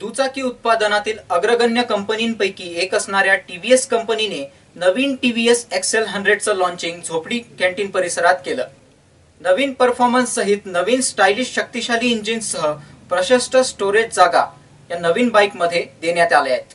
दुचाकी उत्पादनातील अग्रगण्य कंपनींपैकी एक असणाऱ्या टीव्हीएस कंपनीने नवीन टीव्हीएस एक्सेल हंड्रेडचं लॉन्चिंग झोपडी कॅन्टीन परिसरात केलं. नवीन परफॉर्मन्स सहित नवीन स्टायलिश शक्तिशाली इंजिनसह प्रशस्त स्टोरेज जागा या नवीन बाईकमध्ये देण्यात आल्या आहेत.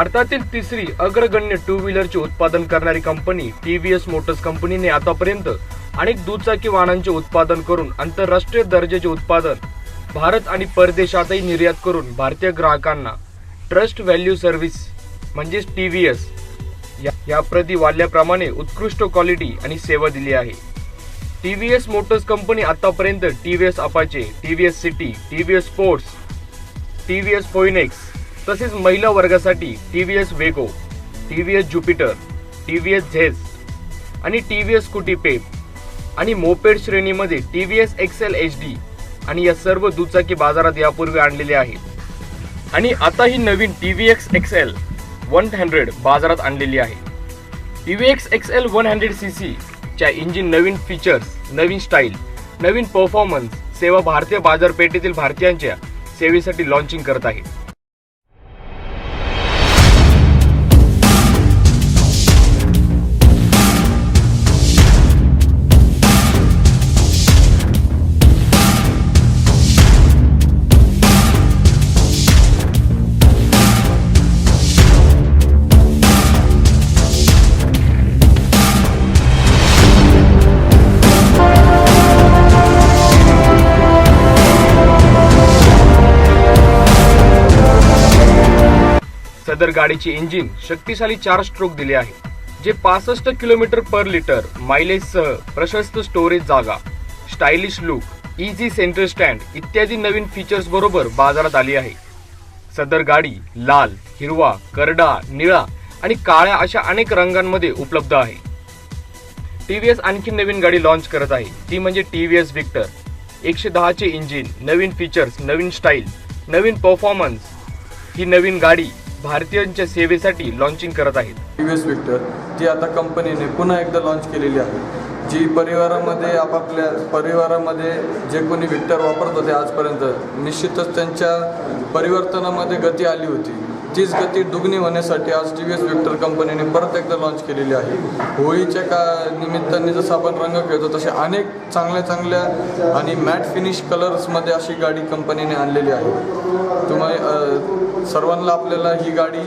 भारतातील तिसरी अग्रगण्य टू व्हीलरचे उत्पादन करणारी company T V S Motors कंपनीने आतापर्यंत अनेक दुचाकी वाहनांचे उत्पादन करून आंतरराष्ट्रीय दर्जाचे उत्पादन भारत आणि परदेशातही निर्यात करून भारतीय ग्राहकांना ट्रस्ट व्हॅल्यू सर्व्हिस म्हणजेच टी व्ही या या प्रति वाढल्याप्रमाणे उत्कृष्ट क्वालिटी आणि सेवा दिली आहे. T V S Motors company आतापर्यंत S Apache T V S City T V S Sports T V S Phoenix तसेच महिला वर्गासाठी T V S Wego T V S Jupiter T V S Zest आणि T V S Scooty Pep आणि moped श्रेणीमध्ये T V S XL H D आणि या सर्व दुचाकी बाजारात यापूर्वी आणलेले आहेत. आणि आता ही नवीन एक्स एक्सेल वन हंड्रेड बाजारात आणलेली आहे. T V X XL one hundred C C च्या इंजिन नवीन फीचर्स नवीन स्टाईल नवीन परफॉर्मन्स सेवा भारतीय बाजारपेठेतील भारतीयांच्या सेवेसाठी लॉन्चिंग करत आहे. सदर गाडीचे इंजिन शक्तिशाली चार स्ट्रोक दिले आहे जे पासष्ट किलोमीटर पर लिटर मायलेजसह प्रशस्त स्टोरेज जागा stylish look easy centre stand इत्यादी नवीन फीचर्स बरोबर बाजारात आली आहे. सदर गाडी लाल हिरवा करडा निळा आणि काळ्या अशा अनेक रंगांमध्ये उपलब्ध आहे. टी व्ही एस आणखी नवीन गाडी लॉन्च करत आहे. ती म्हणजे टी व्ही एस विक्टर एकशे दहाचे इंजिन नवीन फीचर्स नवीन स्टाईल नवीन परफॉर्मन्स ही नवीन गाडी भारतीयांच्या सेवेसाठी लॉन्चिंग करत आहेत. टी व्ही एस विक्टर ती आता कंपनीने पुन्हा एकदा लॉन्च केलेली आहे जी परिवारामध्ये आपापल्या परिवारामध्ये जे कोणी विक्टर वापरत होते आजपर्यंत निश्चितच त्यांच्या परिवर्तनामध्ये गती आली होती. तीच गती दुगणी होण्यासाठी आज टी व्ही एस विक्टर कंपनीने परत एकदा लॉन्च केलेली आहे. होळीच्या का निमित्ताने जसं आपण रंग खेळतो तसे अनेक चांगल्या चांगल्या आणि मॅट फिनिश कलर्समध्ये अशी गाडी कंपनीने आणलेली आहे. तुम्हाला सर्वांना आपल्याला ही गाडी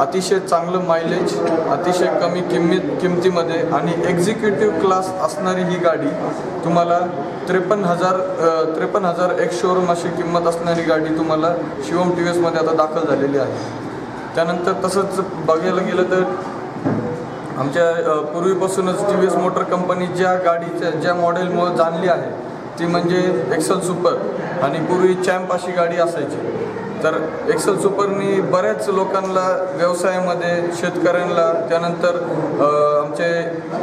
अतिशय चांगलं मायलेज अतिशय कमी किंमत किमतीमध्ये आणि एक्झिक्युटिव्ह क्लास असणारी ही गाडी तुम्हाला त्रेपन्न हजार त्रेपन्न हजार एक शोरूम अशी किंमत असणारी गाडी तुम्हाला शिवम टी व्ही एसमध्ये आता दाखल झालेली आहे. त्यानंतर तसंच बघायला गेलं तर आमच्या पूर्वीपासूनच T V S motor company ज्या गाडीच्या ज्या मॉडेलमुळे जाणली आहे ती म्हणजे एक्सल सुपर आणि पूर्वी चॅम्प अशी गाडी असायची. तर एक्सल सुपरनी बऱ्याच लोकांना व्यवसायामध्ये शेतकऱ्यांना त्यानंतर आमचे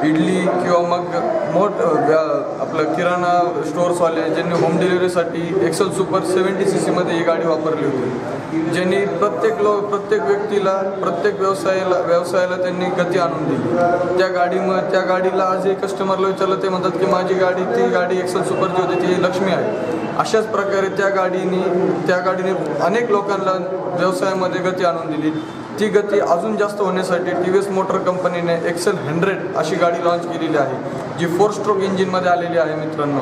इडली किंवा मग मोठ आपलं किराणा स्टोअर्सवाले ज्यांनी होम डिलिव्हरीसाठी एक्सल सुपर सेवन्टी सी सीमध्ये ही गाडी वापरली होती. ज्यांनी प्रत्येक लो प्रत्येक व्यक्तीला प्रत्येक व्यवसायाला व्यवसायाला त्यांनी गती आणून दिली. त्या गाडीमुळे त्या गाडीला आजही कस्टमरला विचारलं ते म्हणतात की माझी गाडी ती गाडी एक्सल सुपरची होती ती लक्ष्मी आहे. अशाच प्रकारे त्या गाडीने त्या गाडीने अनेक लोकांना व्यवसायामध्ये गती आणून दिली. ती गती अजून जास्त होण्यासाठी टी व्ही एस मोटर कंपनीने एक्सेल हंड्रेड अशी गाडी लॉन्च केलेली आहे जी फोर स्ट्रोक इंजिनमध्ये आलेली आहे मित्रांनो.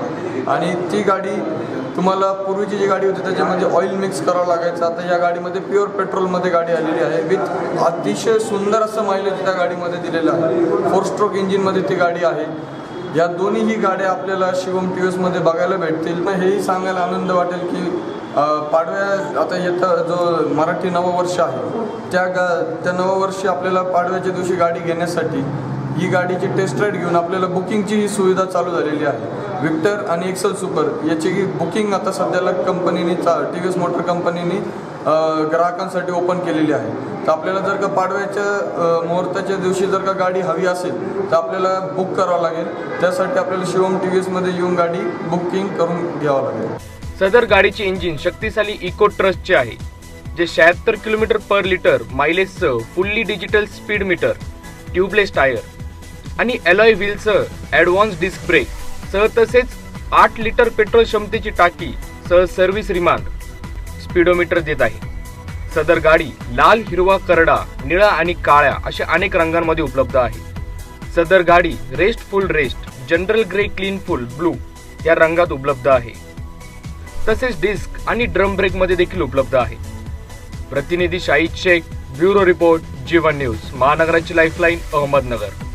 आणि ती गाडी तुम्हाला पूर्वीची जी गाडी होती त्याच्यामध्ये ऑइल मिक्स करावं लागायचं. आता या गाडीमध्ये प्युअर पेट्रोलमध्ये गाडी आलेली आहे विथ अतिशय सुंदर असं मायलेज त्या गाडीमध्ये दिलेलं आहे. फोर स्ट्रोक इंजिनमध्ये ती गाडी आहे. या दोन्हीही गाड्या आपल्याला शिवम टी व्ही एसमध्ये बघायला भेटतील. मग हेही सांगायला आनंद वाटेल की पाडव्या आता येतं जो मराठी नववर्ष आहे त्या गा त्या नववर्षी आपल्याला पाडव्याच्या दिवशी गाडी घेण्यासाठी ही गाडीची टेस्ट राईड घेऊन आपल्याला बुकिंगची ही सुविधा चालू झालेली आहे. विक्टर आणि एक्सल सुपर याची बुकिंग आता सध्याला कंपनीने चा टी व्ही एस मोटर कंपनीने ग्राहकांसाठी ओपन केलेली आहे. तर आपल्याला जर का पाडव्याच्या मुहूर्ताच्या दिवशी जर का गाडी हवी असेल तर आपल्याला बुक करावं लागेल. त्यासाठी आपल्याला शिवम टी व्ही एसमध्ये येऊन गाडी बुकिंग करून घ्यावं लागेल. सदर गाडीचे इंजिन शक्तिशाली इको ट्रस्टचे आहे जे शहात्तर kilometre per litre मायलेजसह fully digital speed meter tubeless tyre आणि एलॉय व्हीलसह ॲडव्हान्स डिस्क ब्रेक सह तसेच आठ लिटर पेट्रोल क्षमतेची टाकी सह सर्व्हिस रिमांड स्पीडोमीटर देत आहे. सदर गाडी लाल हिरवा करडा निळा आणि काळ्या अशा अनेक रंगांमध्ये उपलब्ध आहे. सदर गाडी rest full rest general grey clean full blue या रंगात उपलब्ध आहे. तसेच डिस्क आणि ड्रम ब्रेकमध्ये देखील उपलब्ध आहे. प्रतिनिधी Shahid Shaikh bureau report Jeevan news महानगराची lifeline Ahmednagar.